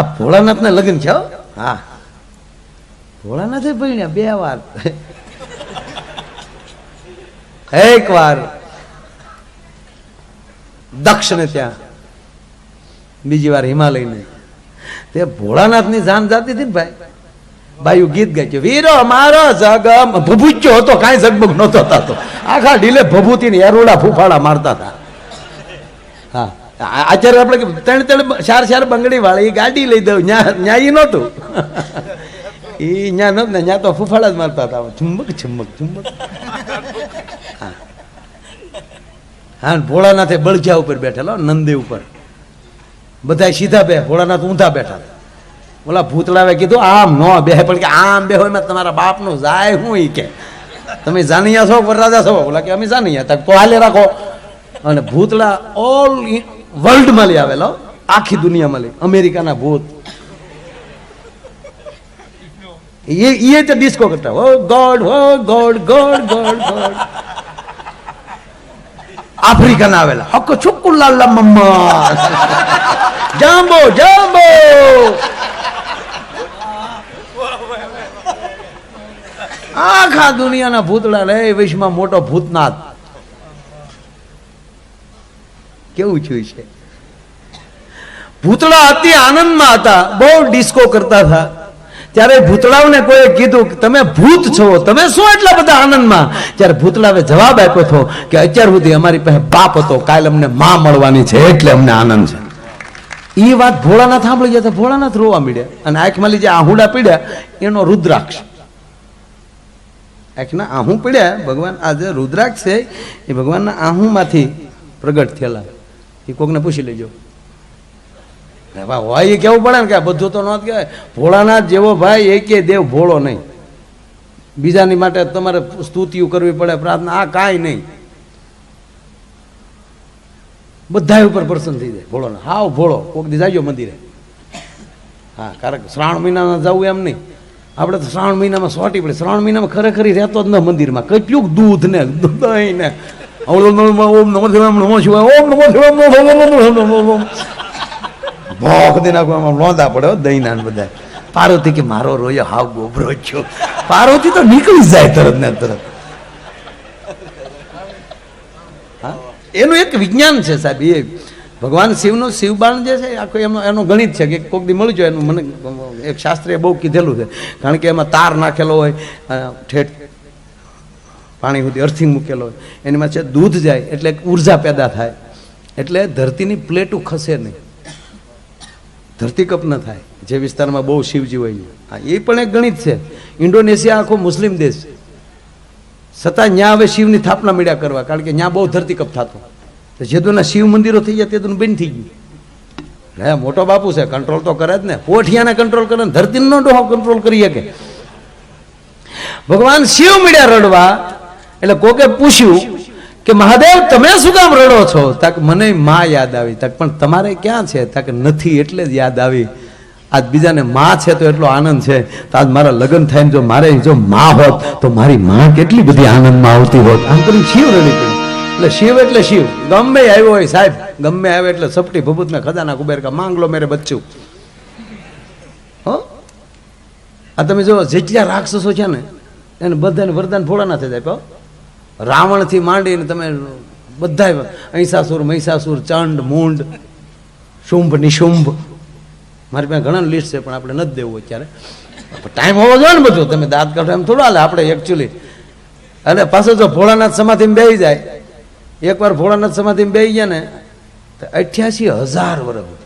આ ભોળાનાથ ના લગ્ન છે હા? ભોળાનાથે ભણ્યા બે વાર. એક વાર. દક્ષને ત્યાં. બીજી વાર હિમાલયને. તે ભોળાનાથની જાન જાતી હતી ને ભાઈ. બાયું ગીત ગાય છે વીરો મારો જગમ. ભભૂચ્યો હતો કાંઈ ઝગમગ નહોતો થતો. આખા ઢીલે ભભૂતિ ને એરોડા ફૂફાડા મારતા હતા. હા. આચાર્ય આપણે ત્રણ ત્રણ ચાર ચાર બંગડી વાળી એ ગાડી લઈ દઉં. ન્યા ઈ નહોતું. એ ન્યા નહોતું ને, ન્યા તો ફૂફાડા જ મારતા હતા. ચુંબક ચુંબક ચુંબક. હા. ભોળાનાથે બળજા ઉપર બેઠેલો નંદી ઉપર. બધા સીધા બે, ભોળાનાથ ઊંધા બેઠા. ઓલા ભૂતળાવે કીધું, આમ નો બે પણ કે, આમ બે હોય તમારા બાપનું જાય હું એ કે? તમે જાનિયા છો, વરરાજા છો? ઓલા કે, અમે જાનિયા તક તો હાલે રાખો. અને ભૂતળા ઓલ વર્લ્ડમાં લઈ આવેલો. આખી દુનિયામાં લઈ. અમેરિકાના ભૂત. એ એ તો ડિસ્કો કરતા. હો ગોડ હો ગોડ ગોડ ગોડ ગોડ આફ્રિકાના આવેલા. હકો છુકુલા મમ્મા. જાંબો જાંબો. આખા દુનિયાના ભૂતડા રે વિશ્વમાં મોટો ભૂતનાથ. કેવું થયું છે? ભૂતળા અતિ આનંદમાં હતા, બહુ ડિસ્કો કરતા હતા. ત્યારે ભૂતળાઓને કોઈ કીધું કે, તમે ભૂત છો, તમે શું એટલા બધા આનંદમાં? ત્યારે ભૂતળાવે જવાબ આપ્યો હતો કે, અત્યાર સુધી અમારી પાસે બાપ હતો, કાલ અમને માં મળવાની છે, એટલે અમને આનંદ છે. એ વાત ભોળાનાથ સાંભળી ગયા તો ભોળાનાથ રોવા મળ્યા અને આંખમાં જે આહુડા પીડ્યા, એનો રુદ્રાક્ષ. આંખના આહું પીડ્યા, ભગવાન આ જે રુદ્રાક્ષ છે, એ ભગવાનના આહુમાંથી પ્રગટ થયેલા. એ કોકને પૂછી લેજો. હોય એ કેવું પડે ને કે બધું તો ન કહેવાય. ભોળાનાથ જેવો ભાઈ, એકે દેવ ભોળો નહીં. બીજાની માટે તમારે સ્તુતિઓ કરવી પડે, પ્રાર્થના, આ કાંઈ નહીં. બધા ઉપર પ્રસન્ન થઈ જાય ભોળો હાવ ભોળો, કોક દી જાજો મંદિરે. હા, કારણ કે શ્રાવણ મહિનામાં જવું એમ નહીં. આપણે તો શ્રાવણ મહિનામાં સોટી પડે. શ્રાવણ મહિનામાં ખરેખર રહેતો જ ન મંદિરમાં. કેટલું દૂધ ને દહીં ને ઓમ નમો શિવાય નમો શિવાય ઓમ નમો શિવાય ભોખ દી નાખવામાં લોંદા પડે હો દહીં નાન બધા પાર્વતી કે મારો રોયો હાવ ગોબરો છો પાર્વતી તો નીકળી જાય તરત ને તરત એનું એક વિજ્ઞાન છે સાહેબ એ ભગવાન શિવનું શિવબાણ જે છે, આખો એમનો એનો ગણિત છે કે કોક દી મળી જાય એનું મને એક શાસ્ત્રીએ બહુ કીધેલું છે. કારણ કે એમાં તાર નાખેલો હોય ઠેઠ પાણી સુધી અર્થિંગ મૂકેલો હોય. એની છે દૂધ જાય એટલે ઊર્જા પેદા થાય. એટલે ધરતીની પ્લેટું ખસે નહીં. ધરતીકપ ન થાય. જે વિસ્તારમાં બહુ શિવજી હોય. હા, એ પણ એક ગણિત છે. ઇન્ડોનેશિયા આખો મુસ્લિમ દેશ છે. છતાં ત્યાં હવે શિવની સ્થાપના મળ્યા કરવા, કારણ કે ત્યાં બહુ ધરતીકપ થતો. તો જેદુના શિવ મંદિરો થઈ ગયા, તેદુનું બંધ થઈ ગયું. હે મોટો બાપુ છે કંટ્રોલ તો કરે જ ને. પોઠિયાને કંટ્રોલ કરે ને, ધરતીનો ડોહો કંટ્રોલ કરી શકે. ભગવાન શિવ મળ્યા રડવા એટલે કોકે પૂછ્યું કે મહાદેવ, તમે શું કામ રડો છો? તક મને માં યાદ આવી. તક પણ તમારે ક્યાં છે? તક નથી એટલે જ યાદ આવી. આજ બીજાને માં છે તો એટલો આનંદ છે. તો આજ મારા લગ્ન થાય જો મારે જો માં હોત, તો મારી માં કેટલી બધી આનંદમાં આવતી હોત. આમ કરી શિવ રડી પડ્યું એટલે શિવ એટલે શિવ. ગમે આવ્યો હોય સાહેબ, ગમે આવે એટલે સપટી ભભૂત મેં ખજાના કુબેર કા માંગ લો મેરે બચ્ચું. હો? આ તમે જો જેટલા રાક્ષસો છે ને, એને બધાને વરદાન ફોડા ના થઈ આપ્યો રાવણથી માંડીને તમે બધા અહિંસાસુર મહિષાસુર ચંડ, મૂંડ, શુંભ, નિશુંભ. મારી પાસે ઘણા લિસ્ટ છે, પણ આપણે નથી દેવું અત્યારે. ટાઈમ હોવો જોઈએ ને બધું. તમે દાંત કાઢો એમ થોડું હાલે. આપણે એકચ્યુઅલી અને પાછો જો ભોળાનાથ સમાધિમાં બેસી જાય. એકવાર ભોળાનાથ સમાધિમાં બેસી ગયા ને, તો અઠ્યાસી હજાર વર્ષ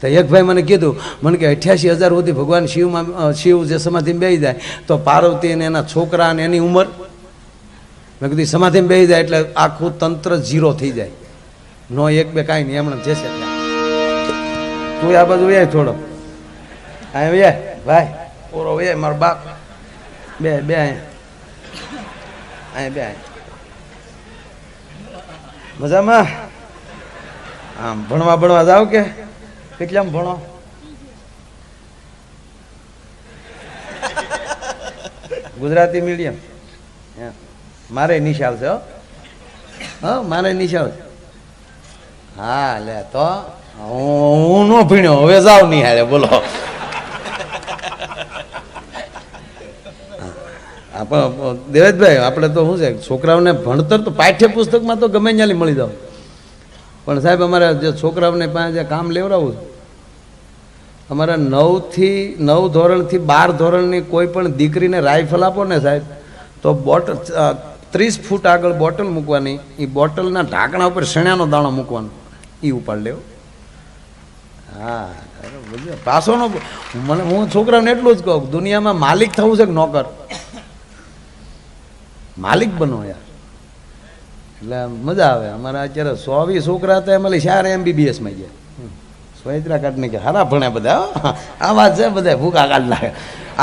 તો એક ભાઈ મને કીધું, મને કે અઠ્યાસી હજાર સુધી ભગવાન શિવમાં શિવ જે સમાધિમાં બેસી જાય, તો પાર્વતી અને એના છોકરા અને એની ઉંમર મેં કીધું સમાધિમાં બેસી જાય એટલે આખું તંત્ર ઝીરો થઈ જાય. નો એક બે કાંઈ નહીં, એમણે જશે તું આ બાજુ વ્યાય થોડો. આ વ્યાય ભાઈ, ઓરો વ્યાય મારો બાપ. બે બે અહીંયા. બે મજામાં? આમ ભણવા ભણવા જાવ કે? કેટલામ ભણો? ગુજરાતી મીડિયમ. મારે નિશાળ છે, હો. મારે નિશાળ છે. હા, લે, તો હું નો ભીણ્યો, હવે જાવ નહીં હારે બોલો આપણે દેવેશભાઈ, આપણે તો શું છે, છોકરાઓને ભણતર તો પાઠ્યપુસ્તકમાં તો ગમે ત્યાંથી મળી જાવ. પણ સાહેબ, અમારે જે છોકરાઓને પાસે કામ લેવડાવું અમારા નવથી, નવ ધોરણથી બાર ધોરણની કોઈ પણ દીકરીને રાઇફલ આપો ને સાહેબ, તો બોટલ ત્રીસ ફૂટ આગળ બોટલ મૂકવાની એ બોટલના ઢાંકણા ઉપર શેણાનો દાણો મૂકવાનો. એ ઉપાડ લેવો. હા પાસોનો મને, હું છોકરાને એટલું જ કહું દુનિયામાં માલિક થવું છે કે નોકર? માલિક બનો યાર. એટલે મજા આવે. અમારા અત્યારે સો વી છોકરા હતા, એમાં ચાર એમબીબીએસમાં ગયા. સ્વૈત્રા કાઢને કે હારા ભણ્યા બધા આ વાત છે બધા ભૂખા કાઢ નાખે.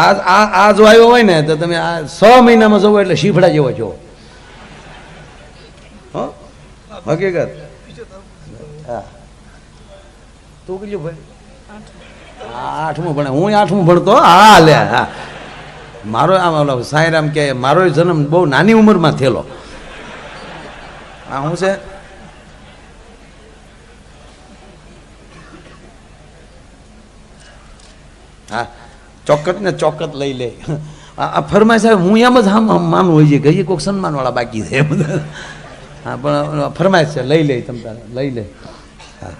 આ આ જો આવ્યો હોય ને, તો તમે આ છ મહિનામાં જવો એટલે શીફડા જેવો હો હકીકત. હા. તું કીધું ભાઈ આઠમું ભણે. હું આઠમું ભણતો? હા, લે, હા. મારો આમ સાંઈરામ કે, મારો જન્મ બહુ નાની ઉંમરમાં થયેલો. આ શું છે? હા. ચોક્કસ ને ચોક્કસ લઈ લે. આ ફરમાય સાહેબ, હું એમ જ આમ આમ માનું હોય છે કે કોઈક સન્માનવાળા બાકી છે. બધા હા, પણ ફરમાઈશ છે, લઈ લે તમ તારે, લઈ લે. હા.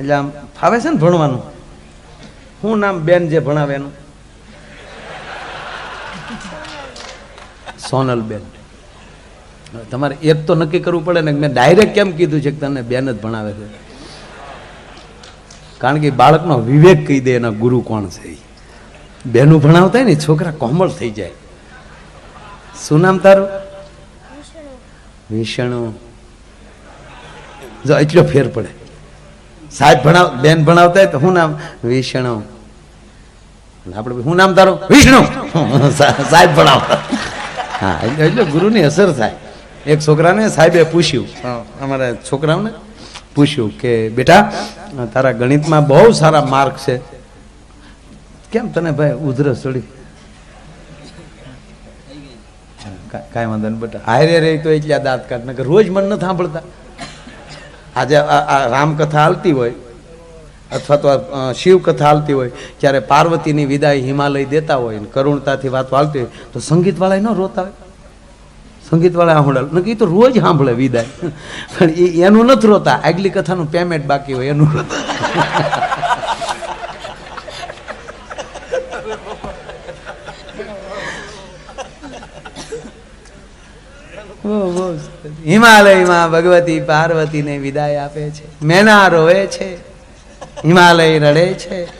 એટલે આમ ફાવે છે ને ભણવાનું? શું નામ બેન જે ભણાવે એનું? સોનલ બેન. તમારે એક તો નક્કી કરવું પડે ને મેં ડાયરેક્ટ કેમ કીધું છે કે તને બેન જ ભણાવે છે? કારણ કે બાળકનો વિવેક કહી દે એના ગુરુ કોણ છે બેનું ભણાવતા ને છોકરા કોમળ થઈ જાય. શું નામ તારું? વિષ્ણુ. જો એટલો ફેર પડે. સાહેબ ભણાવ બેન ભણાવતા હોય તો શું નામ? વિષ્ણુ. આપણે શું નામ તારું? વિષ્ણુ. સાહેબ ભણાવતા હા એટલે એટલે ગુરુની અસર થાય. એક છોકરાને સાહેબે પૂછ્યું. અમારા છોકરાઓને? પૂછ્યું કે બેટા તારા ગણિતમાં બહુ સારા માર્ક છે. કેમ તને ભાઈ ઉધરસ ચડી કા- કાંઈ વાંધો નહીં બટ હારે રહી તો એટલે દાંત કાઢ કે રોજ મન ન સાંભળતા. આજે આ આ રામકથા હાલતી હોય અથવા તો અ, શિવ કથા હાલતી હોય જ્યારે પાર્વતીની વિદાય હિમાલય દેતા હોય ને કરુણતાથી વાત હાલતી હોય તો સંગીતવાળા ન રોતા હોય. સંગીતવાળા સાંભળે નક્કી તો રોજ સાંભળે વિદાય. પણ એ એનું નથી રોતા. આગલી કથાનું પેમેન્ટ બાકી હોય એનું રોતા. હિમાલયમાં ભગવતી પાર્વતીને વિદાય આપે છે. મેના રોવે છે. હિમાલય રડે છે.